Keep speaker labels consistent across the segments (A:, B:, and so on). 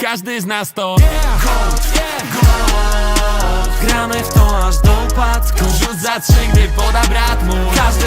A: Każdy z nas to
B: Gramy w to aż do upadku.
A: Rzut za trzy, gdy poda brat mój.
B: Każdy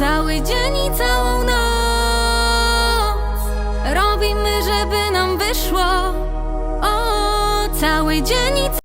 C: Cały dzień i całą noc Robimy, żeby nam wyszło. O, cały dzień i